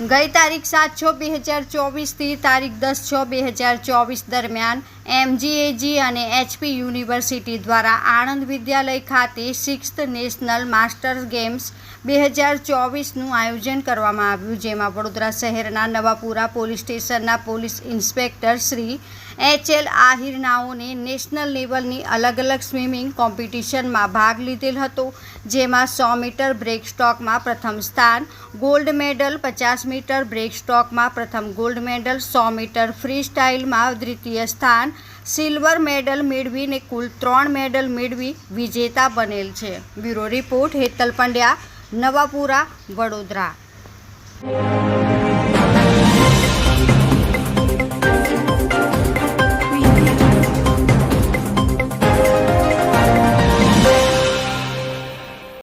ગઈ તારીખ સાત છ બે હજાર ચોવીસથી તારીખ દસ છ બે હજાર ચોવીસ દરમિયાન એમજીએજી અને એચપી યુનિવર્સિટી દ્વારા આણંદ વિદ્યાલય ખાતે સિક્સ્થ નેશનલ માસ્ટર્સ ગેમ્સ બે હજાર ચોવીસનું આયોજન કરવામાં આવ્યું, જેમાં વડોદરા શહેરના નવાપુરા પોલીસ સ્ટેશનના police inspector Shri H L આહિરનાઓને national લેવલની અલગ અલગ સ્વિમિંગ કોમ્પિટિશનમાં ભાગ લીધેલ હતો, જેમાં સો મીટર બ્રેક સ્ટોકમાં પ્રથમ સ્થાન, ગોલ્ડ મેડલ પચાસ મીટર બ્રેક સ્ટોકમાં પ્રથમ ગોલ્ડ મેડલ, સો મીટર ફ્રી સ્ટાઇલમાં દ્વિતીય સ્થાન સિલ્વર મેડલ મેળવીને કુલ ત્રણ મેડલ મેળવી વિજેતા બનેલ છે. Bureau report Hetal Pandya, Navapura, Vadodara.